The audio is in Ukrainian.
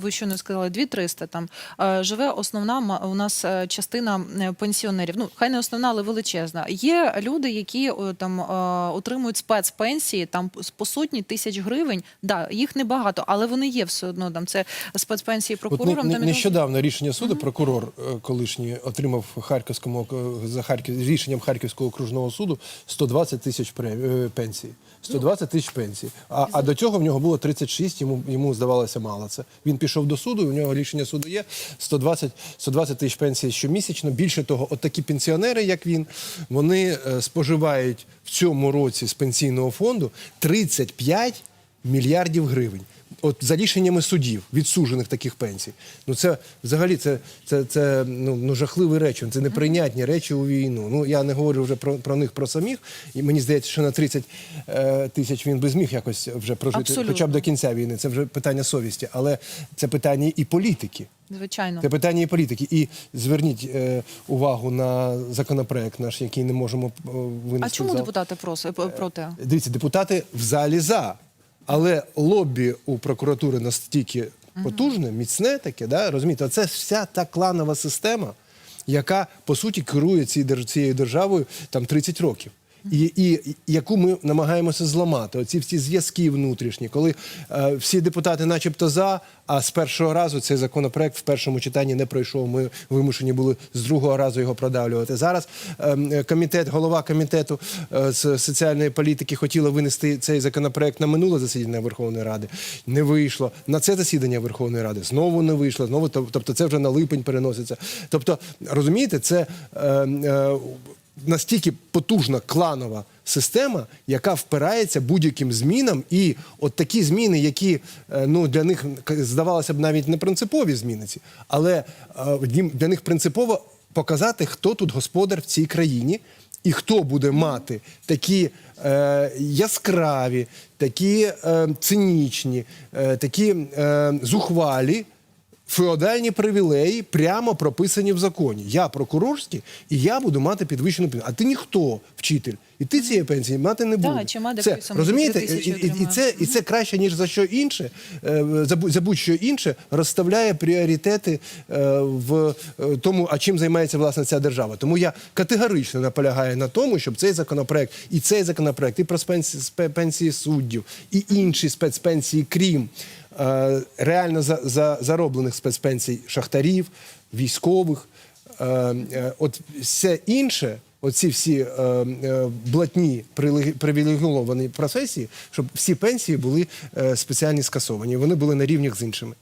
Ви що не сказали, 2300 там е, живе основна у нас е, частина е, пенсіонерів. Ну хай не основна, але величезна. Є люди, які там отримують спецпенсії там по сотні тисяч гривень. Да, їх небагато, але вони є все одно. Там це спецпенсії От не- прокурорам. не- і нещодавно рішення суду прокурор е, колишній отримав Харківському за Харків рішенням Харківського окружного суду 120 тисяч пенсій. 120 тисяч пенсій. А, а до цього в нього було 36, йому, йому здавалося мало це. Він пішов до суду, у нього рішення суду є 120, 120 тисяч пенсій щомісячно. Більше того, от такі пенсіонери, як він, вони е, споживають в цьому році з пенсійного фонду 35 мільярдів гривень. От за рішеннями судів, відсуджених таких пенсій. Ну це взагалі це, це, це ну, ну, жахливі речі, це неприйнятні речі у війну. Ну я не говорю вже про, про них про самих. І мені здається, що на 30 е, тисяч він би зміг якось вже прожити, Абсолютно. хоча б до кінця війни. Це вже питання совісті, але це питання і політики. звичайно. Це питання і політики. І зверніть е, увагу на законопроект наш, який не можемо е, винести. А чому депутати п- проти? Дивіться, депутати в залі за, але лобі у прокуратури настільки потужне, міцне таке, да, розумієте, це вся та кланова система, яка по суті керує цією держ- державою там 30 років. І, і, яку ми намагаємося зламати, оці всі зв'язки внутрішні, коли е, всі депутати, начебто, за, а з першого разу цей законопроект в першому читанні не пройшов. Ми вимушені були з другого разу його продавлювати. Зараз е, комітет, голова комітету е, з соціальної політики хотіла винести цей законопроект на минуле засідання Верховної Ради. Не вийшло. На це засідання Верховної Ради знову не вийшло. Знову тобто, це вже на липень переноситься. Тобто, розумієте, це. Е, е, настільки потужна кланова система, яка впирається будь-яким змінам, і от такі зміни, які е, ну для них здавалося б навіть не принципові зміни ці, але е, для них принципово показати, хто тут господар в цій країні. І хто буде мати такі е, яскраві, такі е, цинічні, е, такі е, зухвалі феодальні привілеї прямо прописані в законі. Я прокурорський, і я буду мати підвищену пенсію. А ти ніхто, вчитель, і ти цієї пенсії мати не Да, будеш. чи Це, розумієте, і, і, і, це, і це краще, ніж за що інше, е, за, будь- за будь-що інше розставляє пріоритети е, в е, тому, а чим займається власне ця держава. Тому я категорично наполягаю на тому, щоб цей законопроект, і цей законопроект, і про спенсії, спе- пенсії суддів, і інші спецпенсії, крім реально за, за, зароблених спецпенсій шахтарів, військових, е, е, от все інше. Оці всі е, е, блатні привілеговані професії, щоб всі пенсії були спеціально скасовані. Вони були на рівнях з іншими.